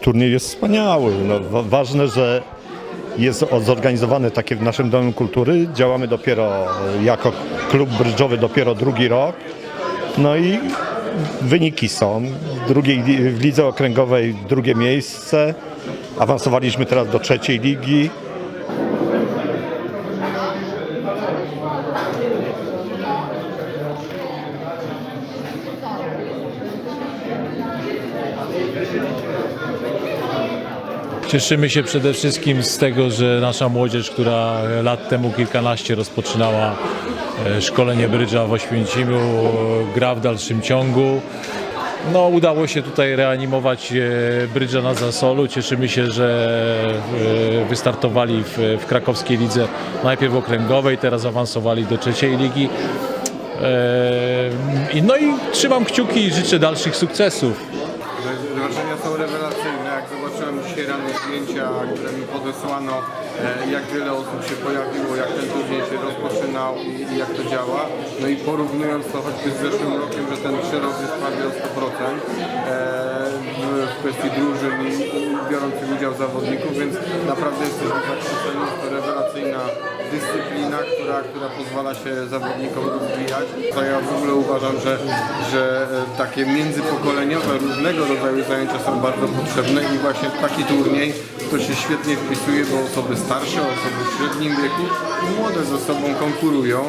Turniej jest wspaniały. No, wa- ważne, że jest zorganizowany takie w naszym Domu Kultury. Działamy dopiero e, jako klub brydżowy dopiero drugi rok. No i wyniki są. W, drugiej, w lidze okręgowej drugie miejsce. Awansowaliśmy teraz do trzeciej ligi. Cieszymy się przede wszystkim z tego, że nasza młodzież, która lat temu kilkanaście rozpoczynała e, szkolenie brydża w Oświęcimiu, e, gra w dalszym ciągu. No, udało się tutaj reanimować e, brydża na Zasolu. Cieszymy się, że wystartowali w, w krakowskiej lidze najpierw okręgowej, teraz awansowali do trzeciej ligi. No i trzymam kciuki i życzę dalszych sukcesów. Wrażenia są rewelacyjne. Jak zobaczyłem dzisiaj rano zdjęcia, które mi podesłano, jak wiele osób się pojawiło, jak ten turniej się rozpoczynał i, jak to działa. No i porównując to choćby z zeszłym rokiem, że ten przyrost jest prawie o 100% e, w, kwestii drużyn i, biorących udział zawodników, więc naprawdę jesteśmy zachwyceni. Jest to rewelacyjna dyscyplina, która, która pozwala się zawodnikom rozwijać. To ja w ogóle uważam, że, że e, takie międzypokoleniowe, różnego rodzaju zajęcia są bardzo potrzebne i właśnie taki turniej to się świetnie wpisuje, bo osoby starsze, osoby w średnim wieku, młode ze sobą konkurują